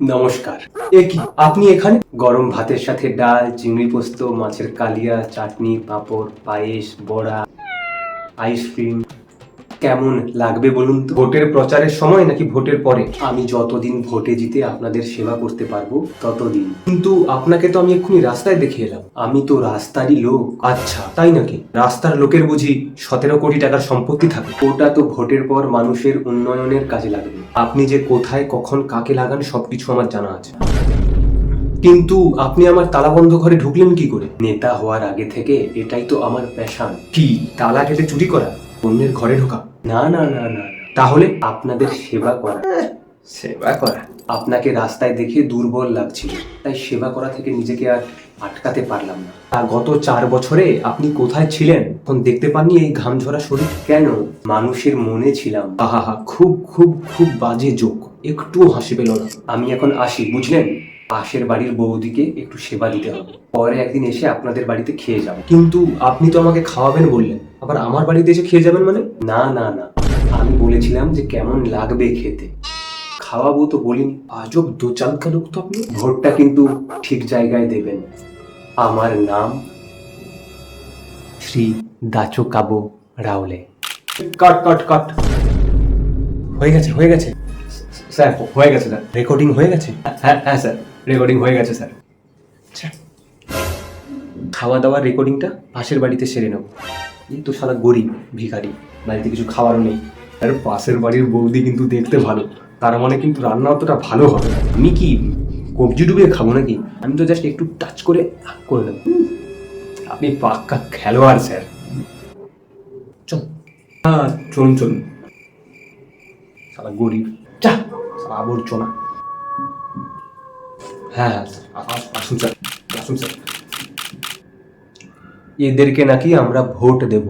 নমস্কার। এ কি, আপনি এখানে? গরম ভাতের সাথে ডাল, চিংড়ি পোস্ত, মাছের কালিয়া, চাটনি, পাঁপড়, পায়েস, বড়া আইসক্রিম কেমন লাগবে বলুন তো? ভোটের প্রচারের সময় নাকি ভোটের পরে? আমি যতদিন ভোটে জিতে আপনাদের সেবা করতে পারব, ততদিন। কিন্তু আপনাকে তো আমি এক্ষুনি রাস্তায় দেখে এলাম। আমি তো রাস্তারই লোক। আচ্ছা তাই নাকি? রাস্তার লোকের বুঝি সতেরো কোটি টাকার সম্পত্তি থাকে। ওটা তো ভোটের পর মানুষের উন্নয়নের কাজে লাগবে। আপনি যে কোথায়, কখন, কাকে লাগান, সবকিছু আমার জানা আছে। কিন্তু আপনি আমার তালাবন্ধ ঘরে ঢুকলেন কি করে? নেতা হওয়ার আগে থেকে এটাই তো আমার প্যাশান। কি, তালা কেটে চুরি করা? অন্যের ঘরে ঢোকা। না না না না। তাহলে আপনাদের সেবা করা। সেবা করা। আপনাকে রাস্তায় দেখে দুর্বল লাগছিল তাই সেবা করা থেকে নিজেকে আর আটকাতে পারলাম না। তা গত চার বছরে আপনি কোথায় ছিলেন? তখন দেখতে পাননি এই ঘাম ঝরা শরীর? কেন? মানুষের মনে ছিলাম। আহা হা খুব খুব খুব বাজে যোগ একটু হাসি পেল না। আমি এখন আসি বুঝলেন? পাশের বাড়ির বৌদিকে একটু সেবা দিতে হবে। পরে একদিন এসে আপনাদের বাড়িতে খেয়ে যাব। কিন্তু আপনি তো আমাকে খাওয়াবেন বললেন। আবার আমার বাড়িতে এসে খেয়ে যাবেন মানে? না না না। আমি বলেছিলাম যে কেমন লাগবে খেতে। খাওয়াবো তো বলিনি। আজব দোচালকা লোক তো আপনি। ভোটটা কিন্তু ঠিক জায়গায় দেবেন। আমার নাম শ্রী দাচো কাবো রাওলে কাট কাট কাট। হয়ে গেছে হয়ে গেছে। স্যার হয়ে গেছে স্যার। রেকর্ডিং হয়ে গেছে? হ্যাঁ হ্যাঁ স্যার। রেকর্ডিং হয়ে গেছে স্যার আচ্ছা। খাওয়া দাওয়ার রেকর্ডিংটা পাশের বাড়িতে সেরে নেব। এই তো সারা গরিব ভিখারি বাড়িতে কিছু খাবারও নেই। আর পাশের বাড়ির বৌদি কিন্তু দেখতে ভালো। তার মানে কিন্তু রান্না অতটা ভালো হবে না। আমি কি কবজি ডুবিয়ে খাব নাকি? আমি তো জাস্ট একটু টাচ করে করে নেব আপনি পাক্কা খেলোয়াড় স্যার চল। হ্যাঁ চলুন চলুন। সারা গরিব। চা আবর্জনা। হ্যাঁ স্যার আসুন স্যার আসুন স্যার এদেরকে নাকি আমরা ভোট দেব